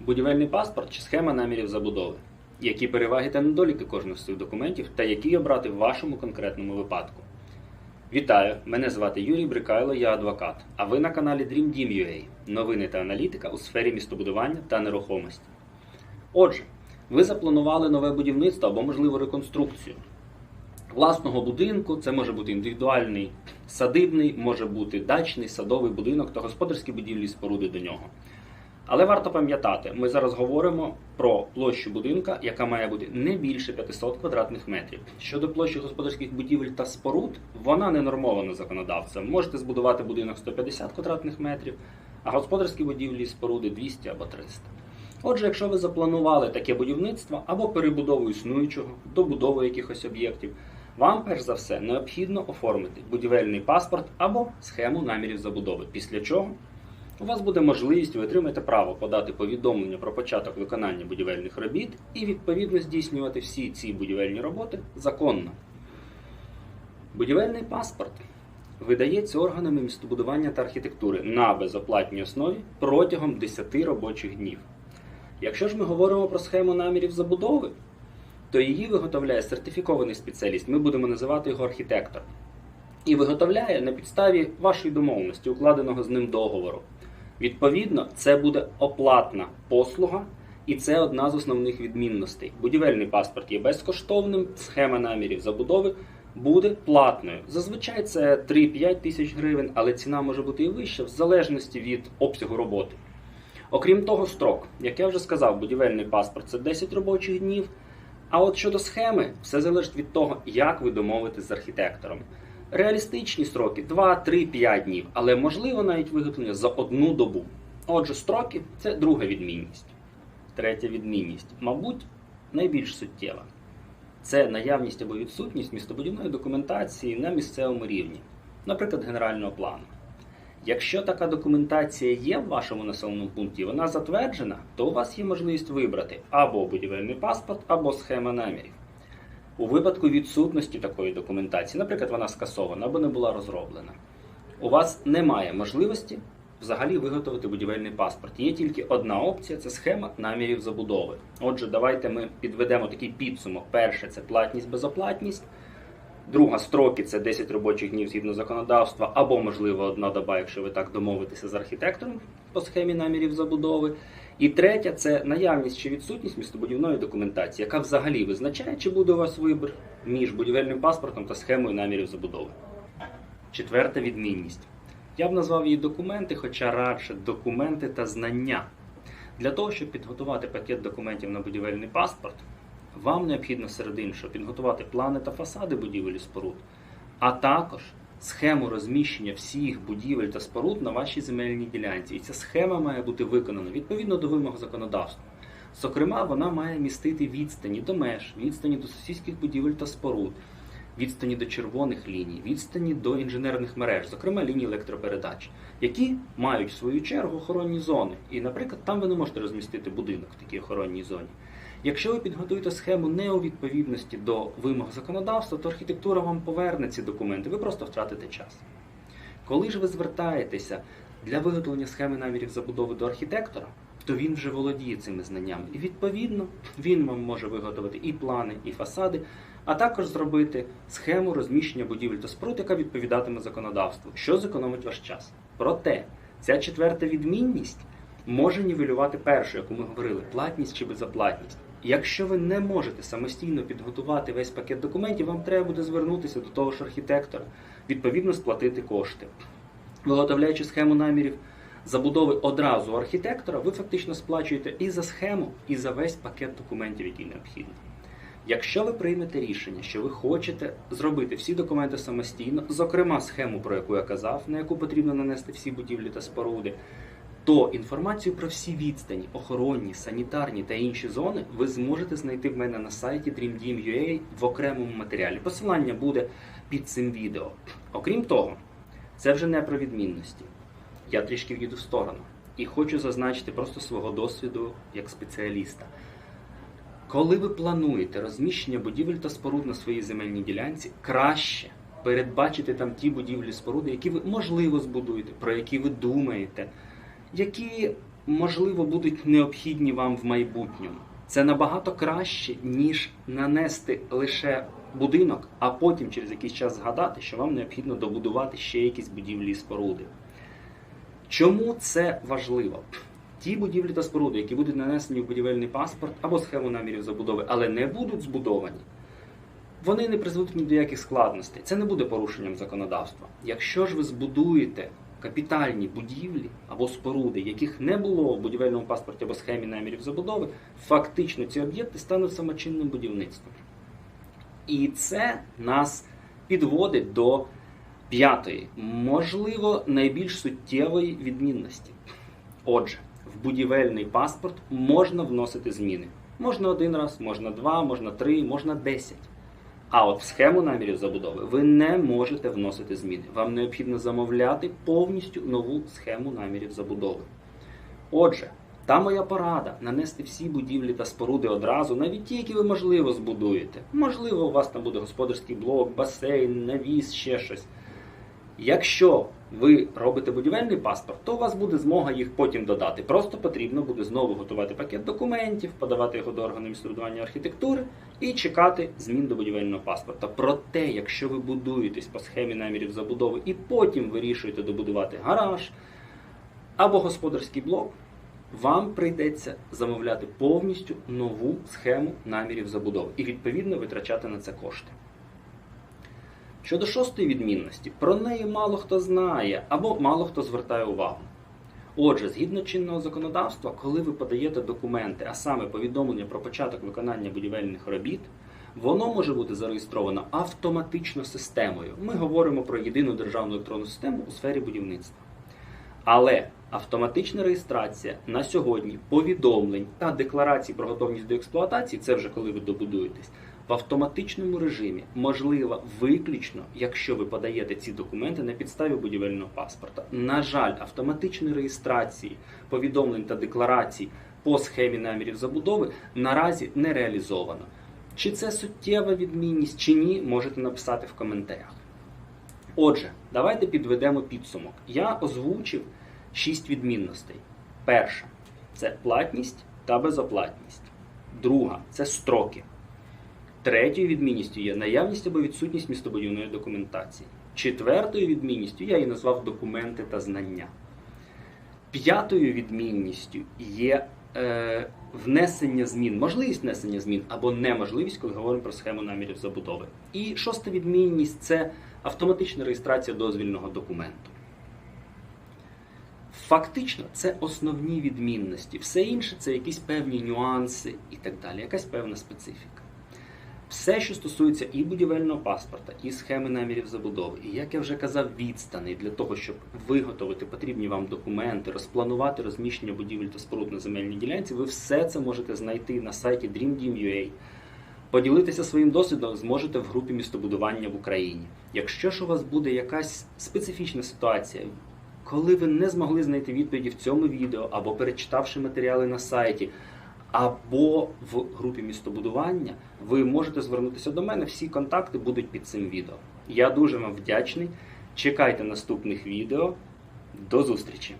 Будівельний паспорт чи схема намірів забудови. Які переваги та недоліки кожного з цих документів та які обрати в вашому конкретному випадку. Вітаю! Мене звати Юрій Брикайло, я адвокат. А ви на каналі Dream Team UA. Новини та аналітика у сфері містобудування та нерухомості. Отже, ви запланували нове будівництво або, можливо, реконструкцію власного будинку. Це може бути індивідуальний садибний, може бути дачний, садовий будинок та господарські будівлі і споруди до нього. Але варто пам'ятати, ми зараз говоримо про площу будинка, яка має бути не більше 500 квадратних метрів. Щодо площі господарських будівель та споруд, вона не нормована законодавцем. Можете збудувати будинок 150 квадратних метрів, а господарські будівлі і споруди 200 або 300. Отже, якщо ви запланували таке будівництво або перебудову існуючого, добудову якихось об'єктів, вам перш за все необхідно оформити будівельний паспорт або схему намірів забудови, після чого у вас буде можливість, ви отримаєте право подати повідомлення про початок виконання будівельних робіт і відповідно здійснювати всі ці будівельні роботи законно. Будівельний паспорт видається органами містобудування та архітектури на безоплатній основі протягом 10 робочих днів. Якщо ж ми говоримо про схему намірів забудови, то її виготовляє сертифікований спеціаліст, ми будемо називати його архітектор. І виготовляє на підставі вашої домовленості, укладеного з ним договору. Відповідно, це буде оплатна послуга, і це одна з основних відмінностей. Будівельний паспорт є безкоштовним, схема намірів забудови буде платною. Зазвичай це 3-5 тисяч гривень, але ціна може бути і вища в залежності від обсягу роботи. Окрім того, строк, як я вже сказав, будівельний паспорт це 10 робочих днів. А от щодо схеми, все залежить від того, як ви домовитесь з архітектором. Реалістичні строки 2, 3, 5 днів, але можливо навіть виготовлення за одну добу. Отже, строки це друга відмінність. Третя відмінність, мабуть, найбільш суттєва. Це наявність або відсутність містобудівної документації на місцевому рівні, наприклад, генерального плану. Якщо така документація є в вашому населеному пункті, вона затверджена, то у вас є можливість вибрати або будівельний паспорт, або схема намірів. У випадку відсутності такої документації, наприклад, вона скасована або не була розроблена, у вас немає можливості взагалі виготовити будівельний паспорт. Є тільки одна опція це схема намірів забудови. Отже, давайте ми підведемо такий підсумок. Перше це платність, безоплатність. Друга строки це 10 робочих днів згідно законодавства, або, можливо, одна доба, якщо ви так домовитеся з архітектором по схемі намірів забудови. І третя це наявність чи відсутність містобудівної документації, яка взагалі визначає, чи буде у вас вибір між будівельним паспортом та схемою намірів забудови. Четверта відмінність. Я б назвав її документи, хоча радше документи та знання. Для того, щоб підготувати пакет документів на будівельний паспорт, вам необхідно серед іншого підготувати плани та фасади будівель і споруд, а також схему розміщення всіх будівель та споруд на вашій земельній ділянці. І ця схема має бути виконана відповідно до вимог законодавства. Зокрема, вона має містити відстані до меж, відстані до сусідських будівель та споруд, відстані до червоних ліній, відстані до інженерних мереж, зокрема ліній електропередач, які мають в свою чергу охоронні зони. І, наприклад, там ви не можете розмістити будинок в такій охоронній зоні. Якщо ви підготуєте схему не у відповідності до вимог законодавства, то архітектура вам поверне ці документи, ви просто втратите час. Коли ж ви звертаєтеся для виготовлення схеми намірів забудови до архітектора, то він вже володіє цими знаннями. І відповідно він вам може виготовити і плани, і фасади, а також зробити схему розміщення будівель та споруд, яка відповідатиме законодавству, що зекономить ваш час. Проте ця четверта відмінність може нівелювати першу, яку ми говорили, платність чи безоплатність. Якщо ви не можете самостійно підготувати весь пакет документів, вам треба буде звернутися до того ж архітектора, відповідно сплатити кошти. Виготовляючи схему намірів забудови одразу архітектора, ви фактично сплачуєте і за схему, і за весь пакет документів, який необхідний. Якщо ви приймете рішення, що ви хочете зробити всі документи самостійно, зокрема схему, про яку я казав, на яку потрібно нанести всі будівлі та споруди, то інформацію про всі відстані, охоронні, санітарні та інші зони ви зможете знайти в мене на сайті DreamDeam.ua в окремому матеріалі. Посилання буде під цим відео. Окрім того, це вже не про відмінності. Я трішки в'їду в сторону і хочу зазначити просто свого досвіду як спеціаліста. Коли ви плануєте розміщення будівель та споруд на своїй земельній ділянці, краще передбачити там ті будівлі споруди, які ви можливо збудуєте, про які ви думаєте, які можливо, будуть необхідні вам в майбутньому. Це набагато краще, ніж нанести лише будинок, а потім через якийсь час згадати, що вам необхідно добудувати ще якісь будівлі і споруди. Чому це важливо? Ті будівлі та споруди, які будуть нанесені в будівельний паспорт або схему намірів забудови, але не будуть збудовані, вони не призведуть ні до яких складностей. Це не буде порушенням законодавства. Якщо ж ви збудуєте капітальні будівлі або споруди, яких не було в будівельному паспорті або схемі намірів забудови, фактично ці об'єкти стануть самочинним будівництвом. І це нас підводить до п'ятої, можливо, найбільш суттєвої відмінності. Отже, в будівельний паспорт можна вносити зміни. Можна один раз, можна два, можна три, можна десять. А от в схему намірів забудови ви не можете вносити зміни. Вам необхідно замовляти повністю нову схему намірів забудови. Отже, та моя порада нанести всі будівлі та споруди одразу, навіть ті, які ви можливо збудуєте. Можливо, у вас там буде господарський блок, басейн, навіс, ще щось. Якщо ви робите будівельний паспорт, то у вас буде змога їх потім додати. Просто потрібно буде знову готувати пакет документів, подавати його до органу містобудування архітектури і чекати змін до будівельного паспорта. Проте, якщо ви будуєтесь по схемі намірів забудови і потім вирішуєте добудувати гараж або господарський блок, вам прийдеться замовляти повністю нову схему намірів забудови і відповідно витрачати на це кошти. Щодо шостої відмінності, про неї мало хто знає або мало хто звертає увагу. Отже, згідно чинного законодавства, коли ви подаєте документи, а саме повідомлення про початок виконання будівельних робіт, воно може бути зареєстровано автоматично системою. Ми говоримо про єдину державну електронну систему у сфері будівництва. Але автоматична реєстрація на сьогодні повідомлень та декларацій про готовність до експлуатації, це вже коли ви добудуєтесь, в автоматичному режимі можлива виключно, якщо ви подаєте ці документи на підставі будівельного паспорта. На жаль, автоматичної реєстрації повідомлень та декларацій по схемі намірів забудови наразі не реалізовано. Чи це суттєва відмінність, чи ні, можете написати в коментарях. Отже, давайте підведемо підсумок. Я озвучив шість відмінностей. Перша це платність та безоплатність. Друга це строки. Третьою відмінністю є наявність або відсутність містобудівної документації. Четвертою відмінністю я її назвав документи та знання. П'ятою відмінністю є е, внесення змін, можливість внесення змін або неможливість, коли говоримо про схему намірів забудови. І шоста відмінність це автоматична реєстрація дозвільного документу. Фактично, це основні відмінності. Все інше це якісь певні нюанси і так далі, якась певна специфіка. Все, що стосується і будівельного паспорта, і схеми намірів забудови, і як я вже казав, відстаней для того, щоб виготовити потрібні вам документи, розпланувати розміщення будівель та споруд на земельній ділянці, ви все це можете знайти на сайті DreamDeam.ua. Поділитися своїм досвідом зможете в групі містобудування в Україні. Якщо ж у вас буде якась специфічна ситуація, коли ви не змогли знайти відповіді в цьому відео або перечитавши матеріали на сайті, або в групі містобудування, ви можете звернутися до мене. Всі контакти будуть під цим відео. Я дуже вам вдячний. Чекайте наступних відео. До зустрічі!